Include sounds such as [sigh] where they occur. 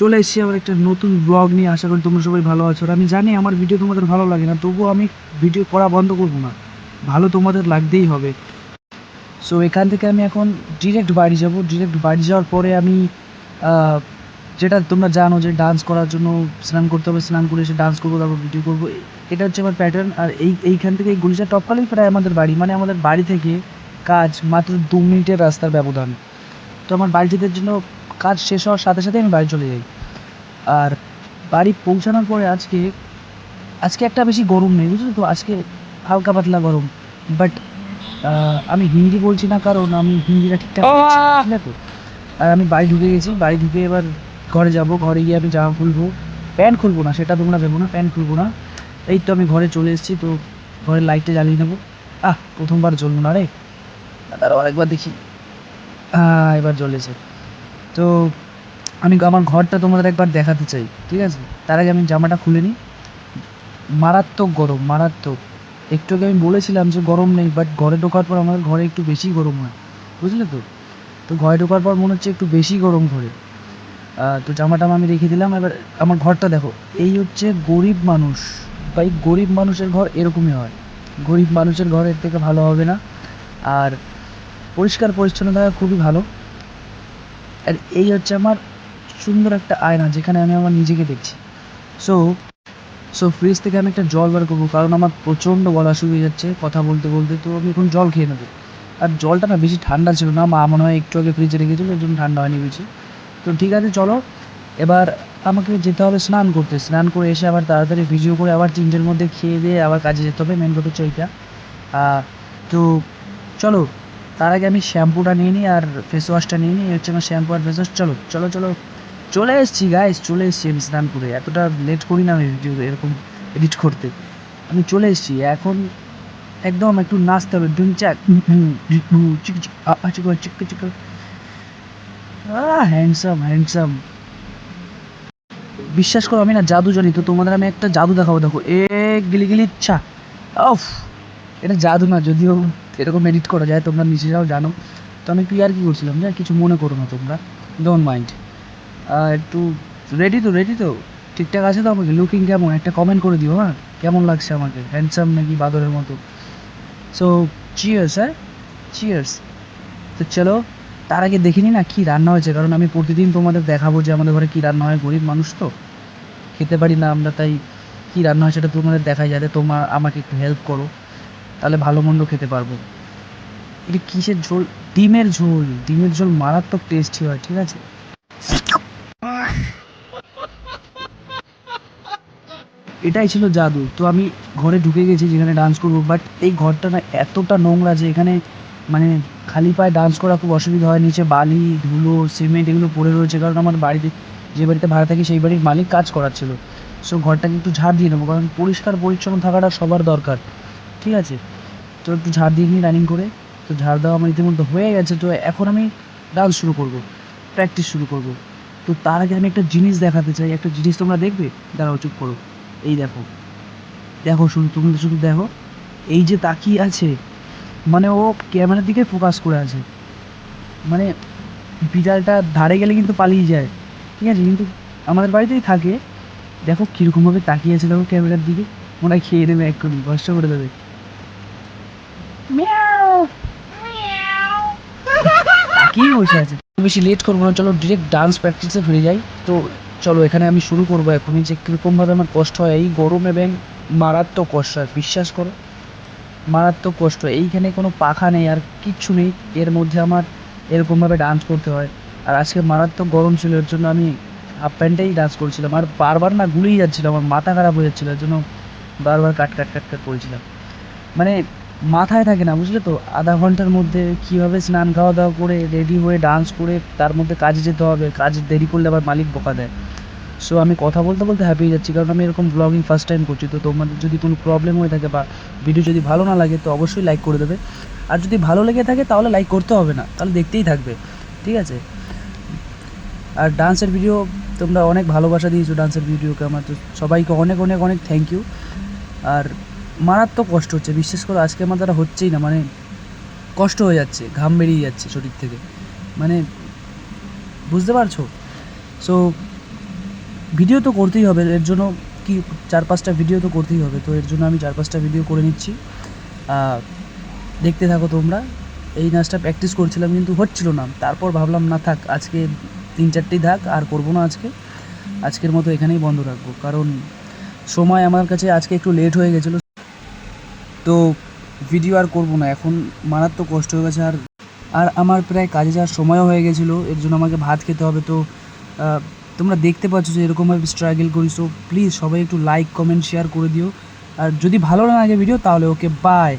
চলে এসেছি আমার একটা নতুন ব্লগ নিয়ে। আশা করি তোমরা সবাই ভালো আছো। আর আমি জানি আমার ভিডিও তোমাদের ভালো লাগে না, তবুও আমি ভিডিও করা বন্ধ করব না। ভালো তোমাদের লাগতেই হবে। সো এখান থেকে আমি এখন ডিরেক্ট বাড়ি যাব। ডিরেক্ট বাড়ি যাওয়ার পরে আমি যেটা তোমরা জানো যে ডান্স করার জন্য স্নান করতে হবে। স্নান করে এসে ডান্স করব, তারপর ভিডিও করব। এটা হচ্ছে আমার প্যাটার্ন আর এই, এইখান থেকে এই গুলিচা টপকালেই প্রায় আমাদের বাড়ি। মানে আমাদের বাড়ি থেকে কাজ মাত্র দু মিনিটের রাস্তার ব্যবধান। তো আমার বাড়ি যেতে জন্য কাজ শেষ হওয়ার সাথে সাথে আমি বাড়ি চলে যাই। আর বাড়ি পৌঁছানোর পরে আজকে আজকে একটা বেশি গরম নেই বুঝলি তো? আজকে হালকা পাতলা গরম। বাট আমি হিন্দি বলছি না কারণ আমি হিন্দিটা ঠিকঠাক তো। আর আমি বাড়ি ঢুকে গেছি বাড়ি ঢুকে এবার ঘরে যাব ঘরে গিয়ে আমি জামা খুলবো। প্যান্ট খুলবো না সেটা তোমরা ভেবো না প্যান্ট খুলবো না। এই তো আমি ঘরে চলে এসেছি তো ঘরের লাইটটা জ্বালিয়ে নেব। আহ প্রথমবার জ্বলবো না রে। তারপর আরেকবার দেখি। হ্যাঁ এবার জ্বলেছে। তো আমি আমার ঘরটা তোমাদের একবার দেখাতে চাই, ঠিক আছে? তার আগে আমি জামাটা খুলে নিই। মারাত্মক গরম, মারাত্মক। একটু আগে আমি বলেছিলাম যে গরম নেই বাট ঘরে ঢোকার পর আমাদের ঘরে একটু বেশি গরম হয়, বুঝলে তো? তো ঘরে ঢোকার পর মনে হচ্ছে একটু বেশি গরম ঘরে। তো জামাটা আমি রেখে দিলাম। এবার আমার ঘরটা দেখো, এই হচ্ছে গরিব মানুষ। ভাই, গরিব মানুষের ঘর এরকমই হয়। গরিব মানুষের ঘর এর থেকে ভালো হবে না। আর পরিষ্কার পরিচ্ছন্ন থাকা খুবই ভালো। আর এই হচ্ছে আমার সুন্দর একটা আয়না, যেখানে আমি আমার নিজেকে দেখছি। সো সো ফ্রিজ থেকে আমি একটা জল বার করব, কারণ আমার প্রচণ্ড গলা শুকিয়ে যাচ্ছে কথা বলতে বলতে, তো আমি এখন জল খেয়ে নেব। আর জলটা না বেশি ঠান্ডা ছিল না, মা মনে হয় একটু আগে ফ্রিজে রেখেছিল, এর জন্য ঠান্ডা হয়নি বেশি। তো ঠিক আছে, চলো। এবার আমাকে যেতে হবে স্নান করতে। স্নান করে এসে আবার তাড়াতাড়ি ভিডিও করে আবার তিনটের মধ্যে খেয়ে দিয়ে আবার কাজে যেতে হবে মেন কথা হচ্ছে ওইটা তো চলো। তার আগে আমি শ্যাম্পুটা নিয়ে নিই আর ফেস ওয়াশটা নিয়ে নিই হচ্ছে আমার শ্যাম্পু আর ফেস ওয়াশ চলো চলো চলো, চলে এসেছি গাইস চলে এসেছি আমি স্নান করে এতটা লেট করি না আমি ভিডিও এরকম এডিট করতে। আমি চলে এসেছি, এখন একদম একটু নাচতে হবে ডুম চিক চিক চিক চিক চিক হ্যান্ডসাম হ্যান্ডসাম বিশ্বাস করো, আমি না জাদু জানি, তো তোমাদের আমি একটা জাদু দেখাবো, দেখো, এ, গিলি গিলি ইচ্ছা অফ এটা জাদু না, যদিও এরকম এডিট করা যায়, তোমরা নিজেরাও জানো। তো আমি আর কি করছিলাম যে, কিছু মনে করো না তোমরা ডোন্ট মাইন্ড একটু রেডি তো রেডি তো। ঠিকঠাক আছে তো আমাকে? লুকিং কেমন? একটা কমেন্ট করে দিও হ্যাঁ? কেমন লাগছে আমাকে? হ্যান্ডসাম নাকি বাদরের মতো? সো চিয়ার্স হ্যাঁ? চিয়ার্স তো চলো, তার আগে দেখিনি না কি রান্না হয়েছে, কারণ আমি প্রতিদিন তোমাদের দেখাবো যে আমাদের ঘরে কী রান্না হয়, গরিব মানুষ তো। খেতে পারি না আমরা, তাই কী রান্না হয় সেটা তোমাদের দেখাই, যাতে তোমার আমাকে একটু হেল্প করো। তাহলে ভালো মন্দ খেতে পারব। এটা কিসের ঝোল? ডিমের ঝোল। ডিমের ঝোল মারাত্মক টেস্টি হয়, ঠিক আছে? এটাই ছিল জাদু। তো আমি ঘরে ঢুকে গেছি যেখানে ডান্স করব বাট এই ঘরটা না এতটা নোংরা যে এখানে মানে খালি পায়ে ডান্স করা খুব অসুবিধা হয়। নিচে বালি, ধুলো সিমেন্ট এগুলো পড়ে রয়েছে, কারণ আমার বাড়িতে যে বাড়িতে ভাড়া থাকি সেই বাড়ির মালিক কাজ করাচ্ছিল। সো ঘরটাকে একটু ঝাড় দিয়ে নেব, কারণ পরিষ্কার পরিচ্ছন্ন থাকাটা সবার দরকার। ঠিক আছে? তো একটু ঝাড় দিয়ে নিই রানিং করে। তো ঝাড় দেওয়া আমার ইতিমধ্যে হয়ে গেছে। তো এখন আমি ডান্স শুরু করব প্র্যাকটিস শুরু করব। তো তার আগে আমি একটা জিনিস দেখাতে চাই। একটা জিনিস তোমরা দেখবে? দাঁড়াও, চুপ করো। এই দেখো। দেখো, শুধু তুমি শুধু দেখো। এই যে তাকিয়ে আছে মানে ও ক্যামেরার দিকে ফোকাস করে আছে। মানে বিড়ালটা ধারে গেলে কিন্তু পালিয়ে যায়। ঠিক আছে? কিন্তু আমাদের বাড়িতেই থাকে। দেখো, কীরকমভাবে তাকিয়ে আছে দেখো ক্যামেরার দিকে। ওরা খেয়ে দেবে এক্ষুনি। কষ্ট করে দেবে। তাকিয়ে [laughs] বসে আছে। বেশি লেট করব না চলো ডিরেক্ট ডান্স প্র্যাকটিসে ফিরে যাই। তো চলো এখানে আমি শুরু করব এখনই যে কীরকমভাবে আমার কষ্ট হয়। এই গরম এবং মারাত্মক কষ্ট হয় বিশ্বাস করো। মারাত্মক কষ্ট। এইখানে কোনো পাখা নেই আর কিচ্ছু নেই। এর মধ্যে আমার এরকমভাবে ডান্স করতে হয়। আর আজকে মারাত্মক গরম ছিল এর জন্য আমি হাফ প্যান্টেই ডান্স করছিলাম। আর বারবার না গুলিয়ে যাচ্ছিল আমার মাথা খারাপ হয়ে যাচ্ছিল এর জন্য বারবার কাট কাট কাট কাট করেছিলাম। মানে মাথায় থাকে না, বুঝলে তো? আধা ঘণ্টার মধ্যে কীভাবে স্নান খাওয়া দাওয়া করে রেডি হয়ে ডান্স করে তার মধ্যে কাজে যেতে হবে? কাজ দেরি করলে আবার মালিক বকা দেয়। সো আমি কথা বলতে বলতে হ্যাপি যাচ্ছি, কারণ আমি এরকম ব্লগিং ফার্স্ট টাইম করছি। তো তোমাদের যদি কোনো প্রবলেম হয়ে থাকে বা ভিডিও যদি ভালো না লাগে, তো অবশ্যই লাইক করে দেবে। আর যদি ভালো লেগে থাকে, তাহলে লাইক করতে হবে না। তাহলে দেখতেই থাকবে। ঠিক আছে? আর ডান্সের ভিডিও তোমরা অনেক ভালোবাসা দিয়েছ ডান্সের ভিডিওকে আমার। তো সবাইকে অনেক অনেক অনেক থ্যাংক ইউ আর মারাত্মক কষ্ট হচ্ছে। বিশ্বাস করো আজকে আমার দ্বারা হচ্ছেই না মানে কষ্ট হয়ে যাচ্ছে, ঘাম বেরিয়ে যাচ্ছে শরীর থেকে। মানে বুঝতে পারছ? সো ভিডিও তো করতেই হবে, এর জন্য কি চার পাঁচটা ভিডিও তো করতেই হবে। তো এর জন্য আমি চার পাঁচটা ভিডিও করে নিচ্ছি। দেখতে থাকো তোমরা। এই নাচটা প্র্যাকটিস করছিলাম কিন্তু হচ্ছিল না। তারপর ভাবলাম, না থাক, আজকে তিন চারটেই থাক, আর করব না আজকে। আজকের মতো এখানেই বন্ধ রাখব। কারণ সময় আমার কাছে আজকে একটু লেট হয়ে গেছিল। তো ভিডিও আর করব না। এখন মারাত্মক কষ্ট হয়ে গেছে আর আর আমার প্রায় কাজে যাওয়ার সময়ও হয়ে গেছিল। এর জন্য আমাকে ভাত খেতে হবে তো তোমরা দেখতে পাচ্ছ যে এরকমভাবে স্ট্রাগল করি। সো প্লিজ সবাই একটু লাইক কমেন্ট শেয়ার করে দিও। আর যদি ভালো না লাগে ভিডিও তাহলে ওকে বাই